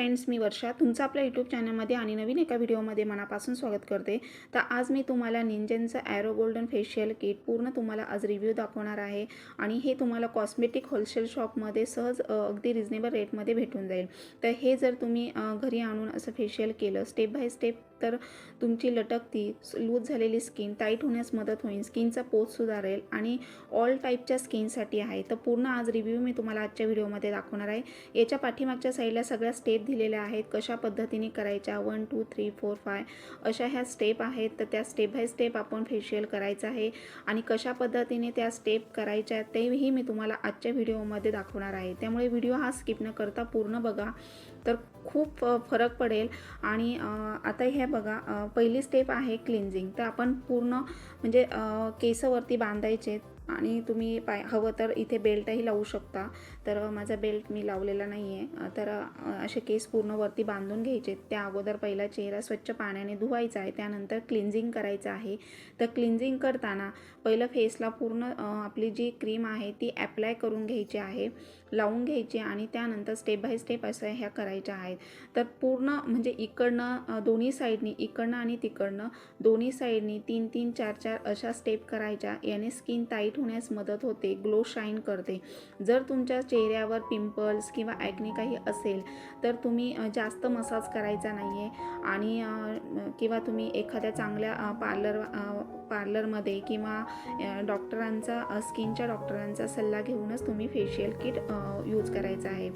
Friends मी वर्षा. तुमचं आपल्या YouTube चॅनलमध्ये आणि नवीन एका व्हिडिओमध्ये मनापासून स्वागत करते. तर आज मी तुम्हाला निंजनचं ॲरो गोल्डन फेशियल किट पूर्ण तुम्हाला आज रिव्ह्यू दाखवणार आहे. आणि हे तुम्हाला कॉस्मेटिक होलसेल शॉपमध्ये सहज अगदी रिजनेबल रेटमध्ये भेटून जाईल. तर हे जर तुम्ही घरी आणून असं फेशियल केलं स्टेप बाय स्टेप तर तुमची लटकती लूज झालेली स्किन टाईट होण्यास मदत होईल. स्किनचा पोत सुधारेल आणि ऑल टाईपच्या स्किनसाठी आहे. तर पूर्ण आज रिव्ह्यू मी तुम्हाला आजच्या व्हिडिओमध्ये दाखवणार आहे. याच्या पाठीमागच्या साईडला सगळ्या स्टेप दिलेल्या आहेत. कशा पद्धतीने करायच्या? One two three four five अशा ह्या स्टेप आहेत. तर त्या स्टेप बाय स्टेप आपण फेशियल करायचं आहे आणि कशा पद्धतीने त्या स्टेप करायच्या तेही मी तुम्हाला आजच्या व्हिडिओमध्ये दाखवणार आहे. त्यामुळे व्हिडिओ हा स्किप न करता पूर्ण बघा. तर खूप फरक पडेल. आणि आता हे बघा पहिली स्टेप आहे क्लिन्झिंग तर आपण पूर्ण म्हणजे केसवरती बांधायचे आणि तुम्ही पाय हवं तर इथे बेल्टही लावू शकता. तर माझा बेल्ट मी लावलेला नाही आहे तर असे केस पूर्ण वरती बांधून घ्यायचे. त्या अगोदर पहिला चेहरा स्वच्छ पाण्याने धुवायचा आहे. त्यानंतर क्लिन्झिंग करायचं आहे. तर क्लिन्झिंग करताना पहिलं फेसला पूर्ण आपली जी क्रीम आहे ती ॲप्लाय करून घ्यायची आहे. लावून घ्यायची आणि त्यानंतर स्टेप बाय स्टेप असं ह्या करायच्या आहेत. तर पूर्ण म्हणजे इकडनं दोन्ही साईडनी इकडनं आणि तिकडनं दोन्ही साईडनी तीन तीन चार चार अशा स्टेप करायच्या. याने स्किन टाईट होण्यास मदत होते ग्लो शाईन करते. जर तुमच्या चेहऱ्यावर पिंपल्स किंवा ॲग्नी काही असेल तर तुम्ही जास्त मसाज करायचा नाही आहे आणि किंवा तुम्ही एखाद्या चांगल्या पार्लर पार्लरमध्ये किंवा डॉक्टरांचा स्किनच्या डॉक्टरांचा सल्ला घेऊनच तुम्ही फेशियल किट यूज करायचं आहे.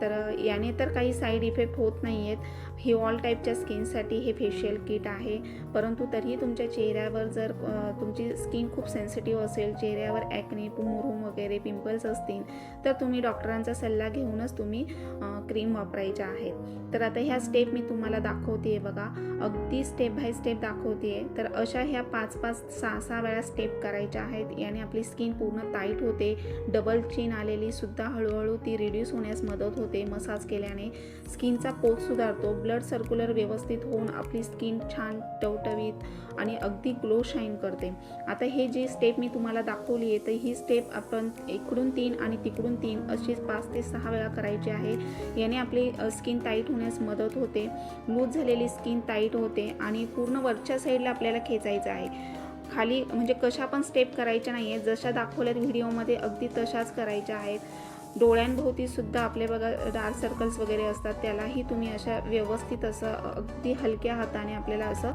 तर याने तर काही साईड इफेक्ट होत नाही आहेत ही ऑल टाईपच्या स्किनसाठी हे फेशियल किट आहे. परंतु तरीही तुमच्या चेहऱ्यावर जर तुमची स्किन खूप सेन्सिटिव्ह असेल चेहऱ्यावर ॲक्ने मुरूम वगैरे पिंपल्स असतील तर तुम्ही डॉक्टरांचा सल्ला घेऊनच तुम्ही क्रीम वापरायच्या आहेत. तर आता ह्या स्टेप मी तुम्हाला दाखवते बघा. अगदी स्टेप बाय स्टेप दाखवते तर अशा ह्या पाच पाच सहा सहा वेळा स्टेप करायच्या आहेत. याने आपली स्किन पूर्ण टाईट होते. डबल चीन आलेली सुद्धा हळूहळू ती रिड्यूस होण्यास मदत होते मसाज केल्याने. स्किनचा पोत सुधारतो. ब्लड सर्क्युलर व्यवस्थित होऊन आपली स्किन छान टवटवीत आणि अगदी ग्लो शाईन करते. आता हे जी स्टेप मी तुम्हाला दाखवली आहे तर ही स्टेप आपण इकडून तीन आणि तिकडून तीन अशीच पाच ते सहा वेळा करायची आहे. याने आपली स्किन टाईट होण्यास मदत होते. लूज झालेली स्किन टाईट होते आणि पूर्ण वरच्या साईडला आपल्याला खेचायचं आहे. खाली म्हणजे कशा पण स्टेप करायच्या नाही आहेत जशा दाखवल्यात व्हिडिओमध्ये अगदी तशाच करायच्या आहेत. डोळ्यांभोवती सुद्धा आपले बघा डार्क सर्कल्स वगैरे असतात त्यालाही तुम्ही अशा व्यवस्थित असं अगदी हलक्या हाताने आपल्याला असं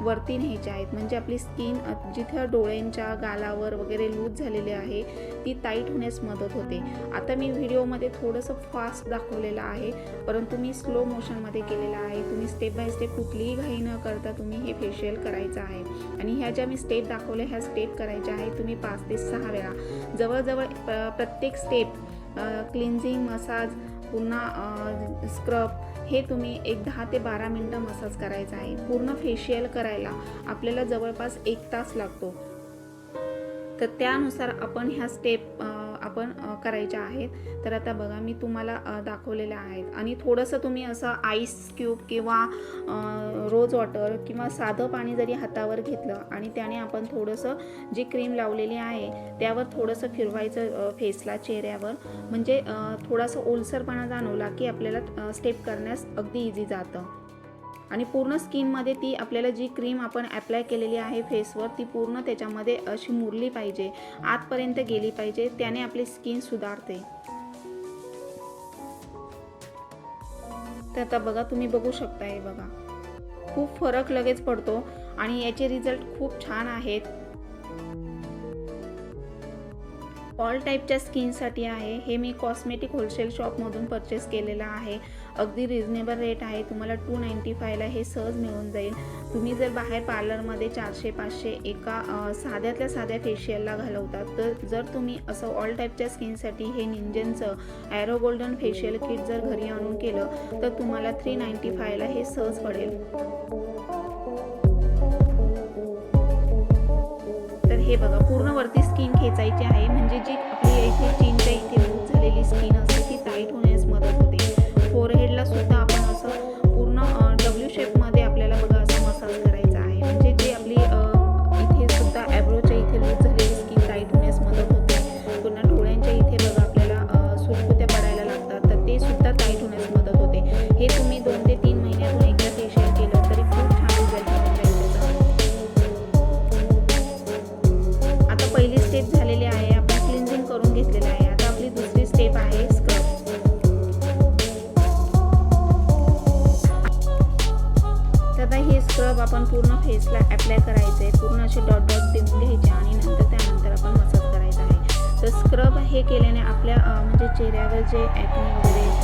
वरती न्यायचे आहेत. म्हणजे आपली स्किन जिथे डोळ्यांच्या गालावर वगैरे लूज झालेली आहे ती टाईट होण्यास मदत होते. आता मी व्हिडिओमध्ये थोडंसं फास्ट दाखवलेलं आहे परंतु मी स्लो मोशनमध्ये केलेलं आहे. तुम्ही स्टेप बाय स्टेप कुठलीही घाई न करता तुम्ही हे फेशियल करायचं आहे. आणि ह्या ज्या मी स्टेप दाखवल्या ह्या स्टेप करायच्या आहेत तुम्ही पाच ते सहा वेळा. जवळजवळ प्र- प्रत्येक स्टेप क्लिन्झिंग मसाज पुन्हा स्क्रब हे तुम्ही एक दहा ते बारा मिनटं मसाज करायचा आहे. पूर्ण फेशियल करायला आपल्याला जवळपास एक तास लागतो. तर त्यानुसार आपण ह्या स्टेप आपण करायच्या आहेत. तर आता बघा मी तुम्हाला दाखवलेल्या आहेत. आणि थोडंसं तुम्ही असं आईस क्यूब किंवा रोज वॉटर किंवा साधं पाणी जरी हातावर घेतलं आणि त्याने आपण थोडंसं जी क्रीम लावलेली आहे त्यावर थोडंसं फिरवायचं फेसला चेहऱ्यावर. म्हणजे थोडासा ओलसरपणा जाणवला की आपल्याला स्टेप करण्यास अगदी इझी जातं. आणि पूर्ण स्किनमध्ये ती आपल्याला जी क्रीम आपण ॲप्लाय केलेली आहे फेसवर ती पूर्ण त्याच्यामध्ये अशी मुरली पाहिजे आतपर्यंत गेली पाहिजे त्याने आपली स्किन सुधारते. तर आता बघा तुम्ही बघू शकता हे बघा. खूप फरक लगेच पडतो आणि याचे रिझल्ट खूप छान आहेत. ऑल टाईपच्या स्किनसाठी आहे. हे मी कॉस्मेटिक होलसेल शॉपमधून परचेस केलेलं आहे. अगदी रिजनेबल रेट आहे. तुम्हाला टू नाईंटी फायला हे सहज मिळून जाईल. तुम्ही जर बाहेर पार्लरमध्ये चारशे पाचशे एका साध्यातल्या साध्या फेशियलला घालवतात तर जर तुम्ही असं ऑल टाईपच्या स्किनसाठी हे निंजनचं ॲरो गोल्डन फेशियल किट जर घरी आणून केलं तर तुम्हाला थ्री नाईंटी फायला हे सहज पडेल. तर हे बघा पूर्ण वरती स्किन खेचायची आहे. म्हणजे जी आपली इथे इथे हे केल्याने आपल्या म्हणजे चेहऱ्यावर जे ॲक्ने वगैरे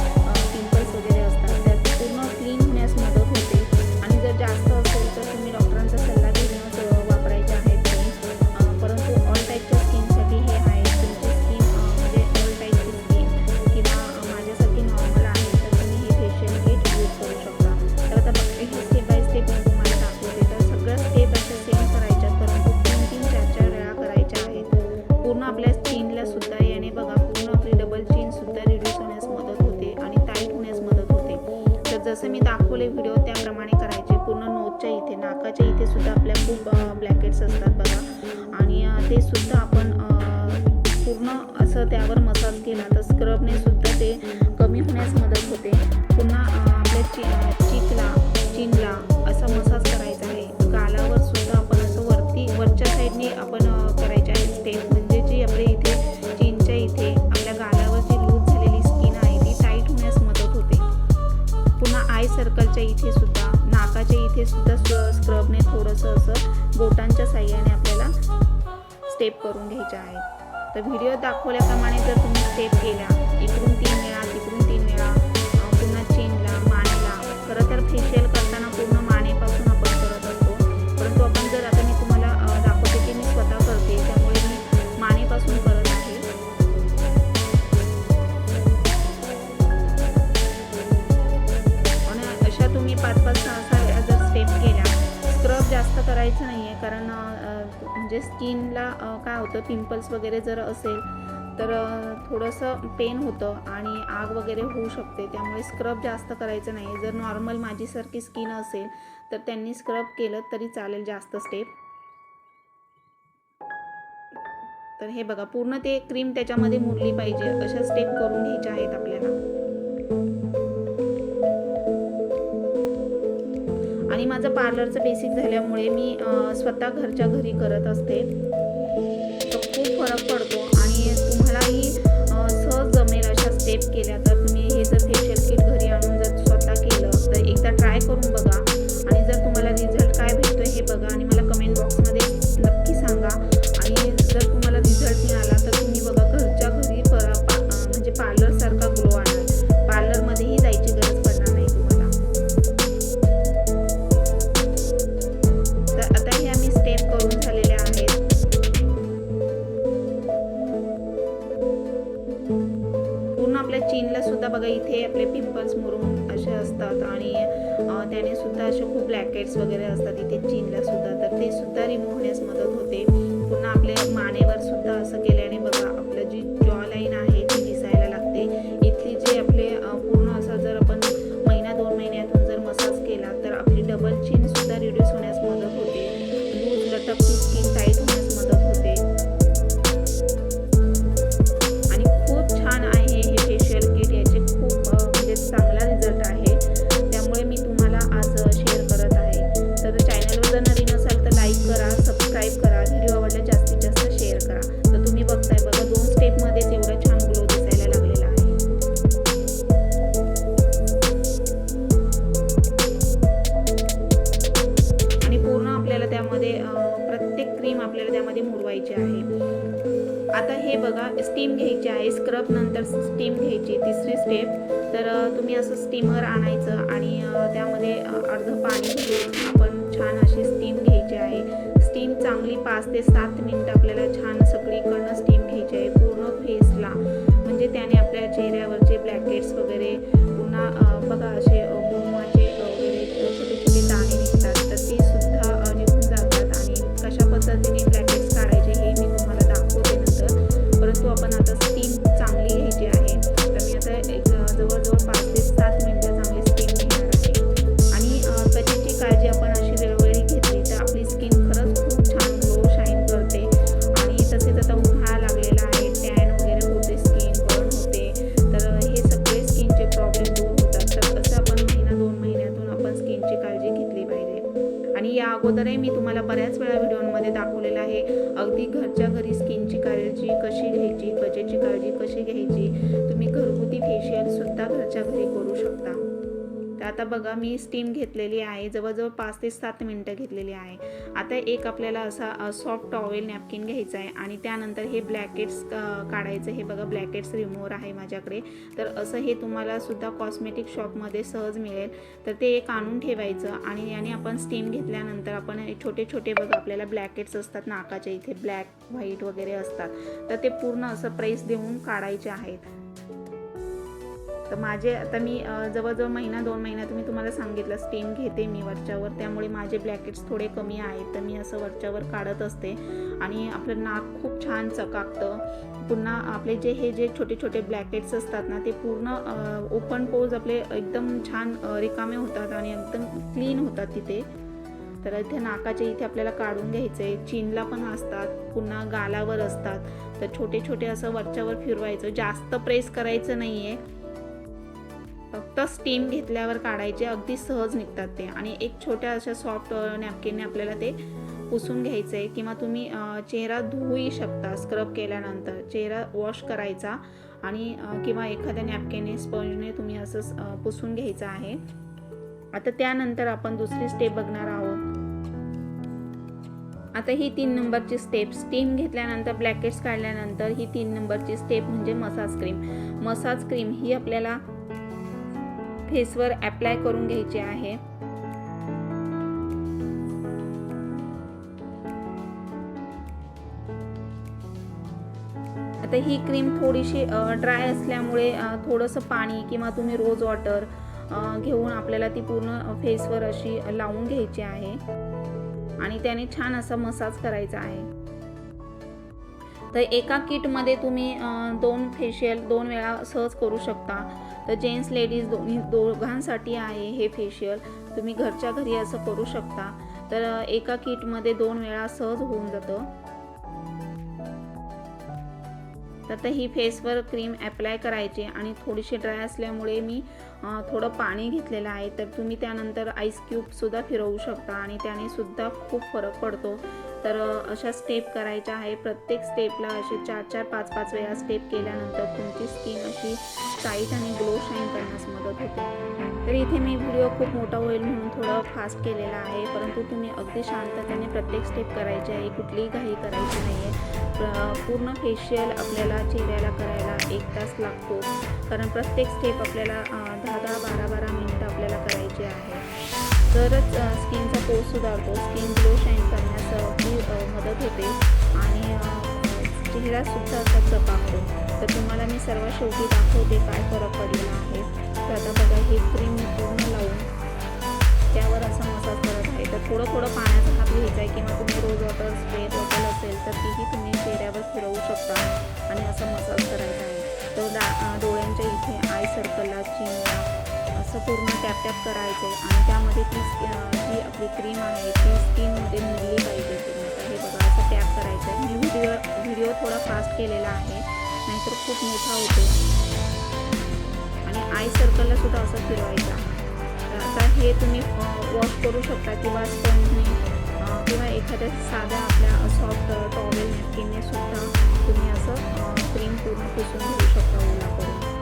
दाखवले व्हिडिओ त्याप्रमाणे करायचे. पूर्ण नोजच्या इथे नाकाच्या इथे सुद्धा आपल्या खूप ब्लॅकेट्स असतात बघा. आणि ते सुद्धा आपण पूर्ण असं त्यावर मसाज केला तर स्क्रबने सुद्धा साह्याने आपल्याला स्टेप करून घ्यायच्या आहेत. तर व्हिडिओ दाखवल्याप्रमाणे जर तुम्ही स्टेप केल्या इकडून तीन वेळा तिकडून तीन वेळा पुन्हा चेनला मानला खरं तर फेशियल पिंपल्स वगैरे जर असेल तर थोडंसं पेन होतं आणि आग वगैरे होऊ शकते. त्यामुळे स्क्रब जास्त करायचं नाही. जर नॉर्मल माझीसारखी स्किन असेल तर त्यांनी स्क्रब केलं तरी चालेल जास्त स्टेप तर हे बघा पूर्ण ते क्रीम त्याच्यामध्ये मुरली पाहिजे. अशा स्टेप करून घ्यायच्या आहेत आपल्याला. आणि माझं पार्लरचं बेसिक झाल्यामुळे मी स्वतः घरच्या घरी करत असते. 我来报到。आपल्या चीनला सुद्धा बघा इथे आपले पिंपल्स मुरून असे असतात आणि त्याने सुद्धा असे खूप ब्लॅकेट्स वगैरे असतात इथे चीनला सुद्धा. तर ते सुद्धा रिमूव्ह होण्यास मदत होते. पुन्हा आपल्या मानेवर सुद्धा असं केल्याने बघा आपलं जी बघा मी स्टीम घेतलेली आहे. जवळजवळ पाच ते सात मिनटं घेतलेली आहे. आता एक आपल्याला असा सॉफ्ट टॉवेल नॅपकिन घ्यायचा आहे आणि त्यानंतर हे ब्लॅकेट्स काढायचं हे बघा ब्लॅकेट्स रिमूव्हर आहे माझ्याकडे. तर असं हे तुम्हाला सुद्धा कॉस्मेटिक शॉपमध्ये सहज मिळेल. तर ते एक आणून ठेवायचं आणि याने आपण स्टीम घेतल्यानंतर आपण छोटे छोटे बघा आपल्याला ब्लॅकेट्स असतात नाकाच्या इथे. ब्लॅक व्हाईट वगैरे असतात. तर ते पूर्ण असं प्रेस देऊन काढायचे आहेत. तर माझे आता मी जवळजवळ महिना दोन महिन्यात मी तुम्हाला सांगितलं स्टीम घेते मी वरच्यावर. त्यामुळे माझे ब्लॅकेट्स थोडे कमी आहेत तर मी असं वरच्यावर काढत असते. आणि आपलं नाक खूप छान चकाकतं. पुन्हा आपले जे हे जे छोटे छोटे ब्लॅकेट्स असतात ना ते पूर्ण ओपन पोज आपले एकदम छान रिकामे होतात आणि एकदम क्लीन होतात तिथे. तर इथे नाकाच्या इथे आपल्याला काढून घ्यायचे. आहे पण असतात पुन्हा गालावर असतात. तर छोटे छोटे असं वरच्यावर फिरवायचं. जास्त प्रेस करायचं नाही आहे फक्त स्टीम घेतल्यावर काढायचे अगदी सहज निघतात ते. आणि एक छोट्या अशा सॉफ्ट नॅपकिनने आपल्याला ते पुसून घ्यायचं. आहे किंवा तुम्ही चेहरा धुवूही शकता स्क्रब केल्यानंतर. चेहरा वॉश करायचा आणि किंवा एखाद्या नॅपकिनने स्पंजने तुम्ही असं पुसून घ्यायचं आहे. आता त्यानंतर आपण दुसरी स्टेप बघणार आहोत. आता ही तीन नंबरची स्टेप स्टीम घेतल्यानंतर ब्लॅकेट्स काढल्यानंतर ही तीन नंबरची स्टेप म्हणजे मसाज क्रीम मसाज क्रीम ही आपल्याला फेसवर अप्लाय करून घ्यायची आहे. आता ही क्रीम थोडीशी ड्राय असल्यामुळे थोडंसं पाणी किंवा तुम्ही रोज वॉटर घेऊन आपल्याला ती पूर्ण फेसवर अशी लावून घ्यायची आहे. आणि त्याने छान असा मसाज करायचा आहे. तर एका किटमध्ये तुम्ही दोन फेशियल दोन वेळा सहज करू शकता. तर जेंट्स लेडीज दोन्ही दोघांसाठी आहे हे फेशियल तुम्ही घरच्या घरी असं करू शकता. तर एका किटमध्ये दोन वेळा सहज होऊन जातं. तर आता ही फेसवर क्रीम अप्लाय करायची आणि थोडीशी ड्राय असल्यामुळे मी थोडं पाणी घेतलेलं आहे. तर तुम्ही त्यानंतर आईस क्यूबसुद्धा फिरवू शकता आणि त्याने सुद्धा खूप फरक पडतो. तर अशा स्टेप करायच्या आहे. प्रत्येक स्टेपला असे चार चार पाच पाच वेळा स्टेप केल्यानंतर तुमची स्किन अशी टाईट आणि ग्लो शाईन करण्यास मदत होते. तर इथे मी व्हिडिओ खूप मोठा होईल म्हणून थोडं फास्ट केलेला आहे. परंतु तुम्ही अगदी शांततेने प्रत्येक स्टेप करायची आहे. कुठलीही घाई करायची नाही आहे पूर्ण फेशियल आपल्याला चेहऱ्याला करायला एक तास लागतो. कारण प्रत्येक स्टेप आपल्याला दहा दहा बारा बारा मिनिटं आपल्याला करायची आहे. तरच स्किनचा पोस सुधारतो. स्किन ग्लो शाईन चेहरासुद्धा असा चकाकतो तर तुम्हाला मी सर्व शेवटी दाखवते काय फरक पडलेला आहे. तर आता बघा हे क्रीम मी पूर्ण लावून त्यावर असा मसाज करत आहे. तर थोडं थोडं पाण्याचा हात घ्यायचा आहे किंवा तुम्ही रोज वॉटर स्प्रे बॉटल असेल तर तीही तुम्ही चेहऱ्यावर फिरवू शकता आणि असा मसाज करायचा आहे. तर डा डोळ्यांच्या इथे आय सर्कलला चिमला असं पूर्ण टॅप टॅप करायचं आहे. आणि त्यामध्ये ती जी आपली क्रीम आहे ती स्किनमध्ये मिळली पाहिजे. हे बघा असं टॅप करायचं. आहे मी व्हिडिओ व्हिडिओ थोडा फास्ट केलेला आहे. नाहीतर खूप मोठा होतो. आणि आय सर्कलला सुद्धा असं फिरवायचं. तर आता हे तुम्ही वॉश करू शकता किंवा स्पंजने किंवा एखाद्या साध्या आपल्या सॉफ्ट टॉवेल नॅपकिनने सुद्धा तुम्ही असं क्रीम पूर्ण पुसून घेऊ शकता ओला करून.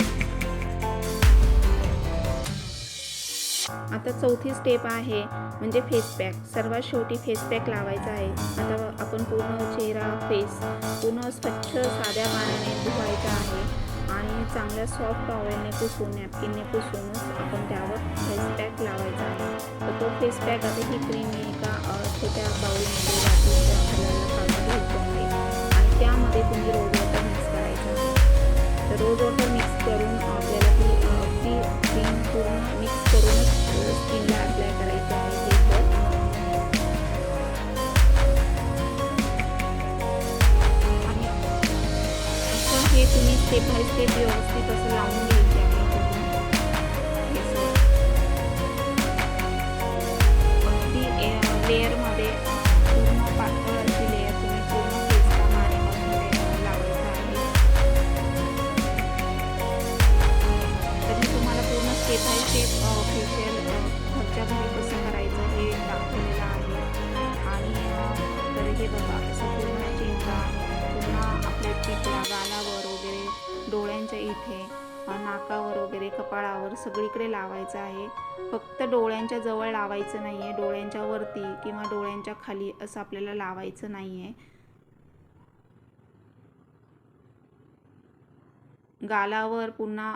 आता चौथी स्टेप आहे म्हणजे फेस पॅक सर्वात शेवटी फेस पॅक लावायचा आहे. आता आपण पूर्ण चेहरा फेस पूर्ण स्वच्छ साध्या पाण्याने धुवायचा आहे. आणि चांगल्या सॉफ्ट टॉवेलने पुसून नॅपकिनने पुसूनच आपण त्यावर फेस पॅक लावायचा आहे. तर तो फेस पॅक आता ही क्रीम मी एका छोट्या बाऊलमध्ये आहे. आणि त्यामध्ये तुम्ही रोज वॉटर मिक्स करायचं आहे. तर रोज वॉटर मिक्स करून आपल्याला ती क्रीम पूर्ण मिक्स करून स्किनला अप्लाय करायची आहे फेसवर आणि असं हे तुम्ही स्टेप बाय स्टेप व्यवस्थित असं लावून घ्यायचे डोक्याच्या इथे. नाकावर वगैरे कपाळावर सगळीकडे लावायचं आहे. फक्त डोळ्यांच्या जवळ लावायचं नाही आहे डोळ्यांच्या वरती किंवा डोळ्यांच्या खाली असं आपल्याला लावायचं नाही आहे गालावर पुन्हा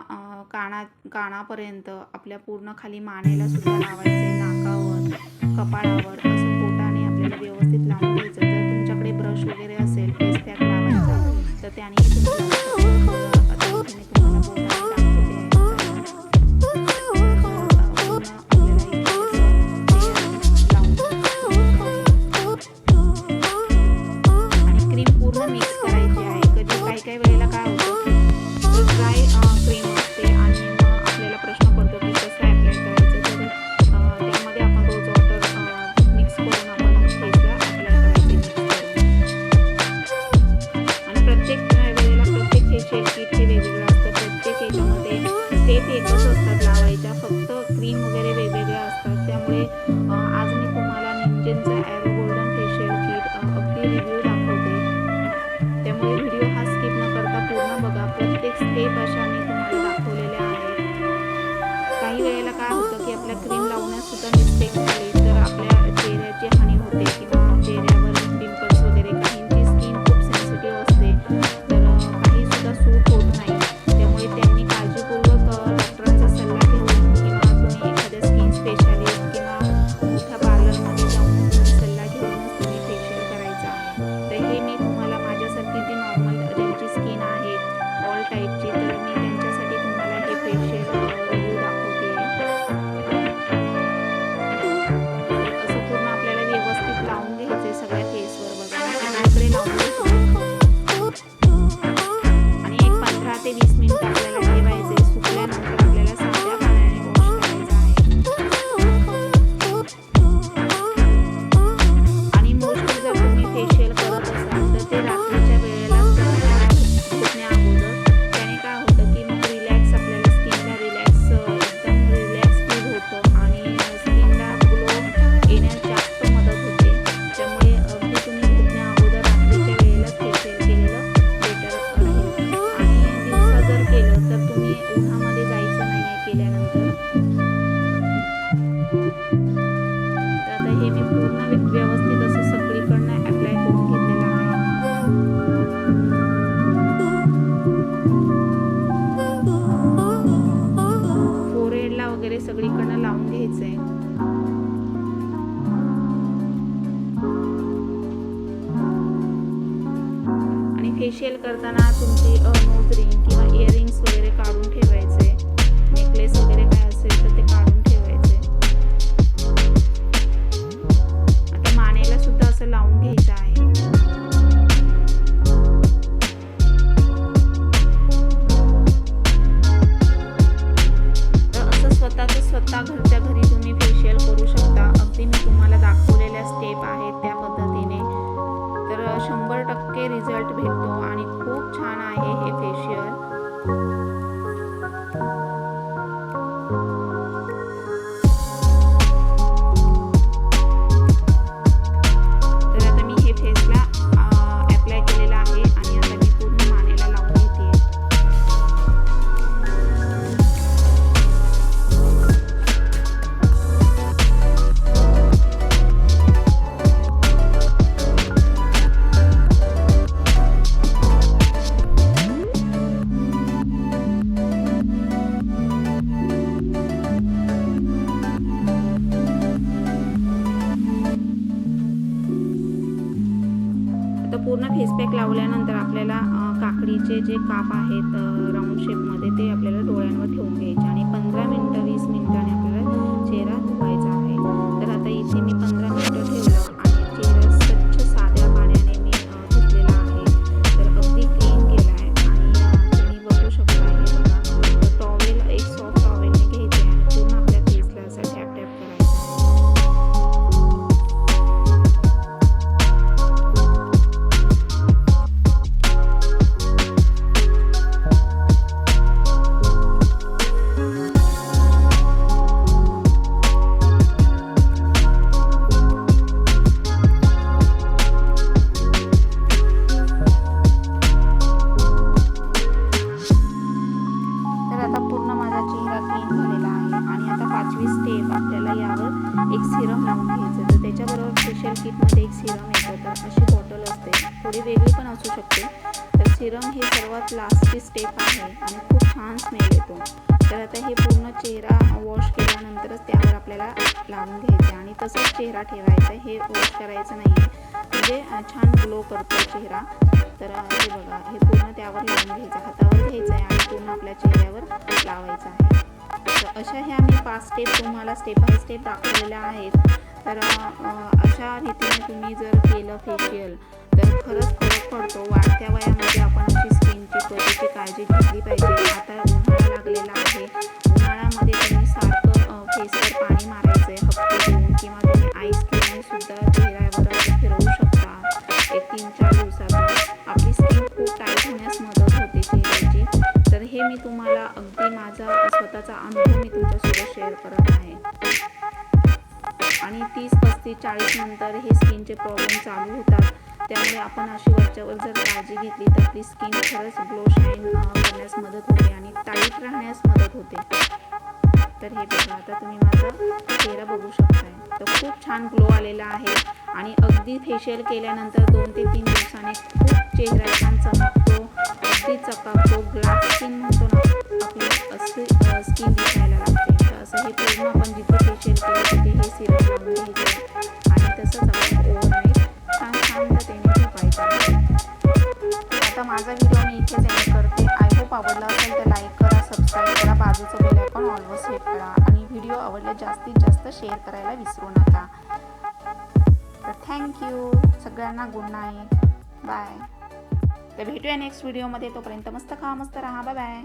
काना कानापर्यंत आपल्या पूर्ण खाली मानेला सुद्धा लावायचं आहे नाकावर कपाळावर असं पोटाने आपल्याला व्यवस्थित लावायचं जर तुमच्याकडे ब्रश वगैरे असेल फेस पॅक लावायचा तर त्याने वगैरे सगळीकडनं लावून घ्यायचं आहे आणि फेशियल करताना तुमची नोज रिंग किंवा इयरिंग्स वगैरे काढून ठेवायचे. नेकलेस वगैरे काय असेल तर ते काढून बाकीचे जे काप आहेत राऊंड शेपमध्ये ते आपल्याला डोळ्यांवर ठेवून घ्यायचे आणि पंधरा मिनटं हे लास्टची स्टेप आहे आणि खूप छान स्मेल येतो. तर आता हे पूर्ण चेहरा वॉश केल्यानंतरच त्यावर आपल्याला लावून घ्यायचं आणि तसंच चेहरा ठेवायचा हे वॉश करायचं नाही आहे म्हणजे छान ग्लो करतो चेहरा. तर हे बघा हे पूर्ण त्यावर लावून घ्यायचं हातावर घ्यायचं आहे आणि पूर्ण आपल्या चेहऱ्यावर लावायचं आहे. तर अशा ह्या मी पाच स्टेप तुम्हाला स्टेप बाय स्टेप दाखवलेल्या आहेत. तर अशा रीतीने तुम्ही जर केलं फेशियल खरंच फरक पडतो. वाढत्या वयामध्ये आपण आपली स्किनची त्वचेची काळजी घेतली पाहिजे. आता उन्हाळा लागलेला आहे. उन्हाळ्यामध्ये तुम्ही सारखं फेसवर पाणी मारायचं आहे हप्ते देऊन किंवा तुम्ही आईस क्रीमने सुद्धा चेहऱ्यावर फिरवू शकता. एक तीन चार दिवसातून. आपली स्किन खूप टाईट होण्यास मदत होते चेहऱ्याची. तर हे मी तुम्हाला अगदी माझा स्वतःचा अनुभव मी तुमच्यासोबत शेअर करत आहे. आणि तीस पस्तीस चाळीस नंतर हे स्किनचे प्रॉब्लेम चालू होतात. त्यामुळे आपण अशी वरच्यावर जर काळजी घेतली तर आपली स्किन खरंच ग्लो शाईन करण्यास मदत होते आणि टाईट राहण्यास मदत होते. तर हे बघा आता तुम्ही माझा चेहरा बघू शकताय. तर खूप छान ग्लो आलेला आहे आणि अगदी फेशियल केल्यानंतर दोन ते तीन दिवसाने खूप चेहरा छान चमकतो अगदी चकाकतो ग्लास स्किन म्हणतो ना आपली असे स्किन दिसायला लागते. असं हे पूर्ण आपण जिथे फेशियल केलं तिथे हे सिरम लावून घ्यायचे आणि तसंच आपण ओव्हरनाईट छान शांततेने झोपायचं आहे आता माझा व्हिडिओ मी इथेच एंड करते. आय होप आवडला असेल तर लाईक करा सबस्क्राईब करा. बाजूचं बेल आयकॉन ऑलवर सेट करा. आणि व्हिडिओ आवडल्यास जास्तीत जास्त शेअर करायला विसरू नका. तर थँक्यू सगळ्यांना गुड नाईट बाय तर भेटूया नेक्स्ट व्हिडिओमध्ये तोपर्यंत मस्त खा मस्त राहा. Bye bye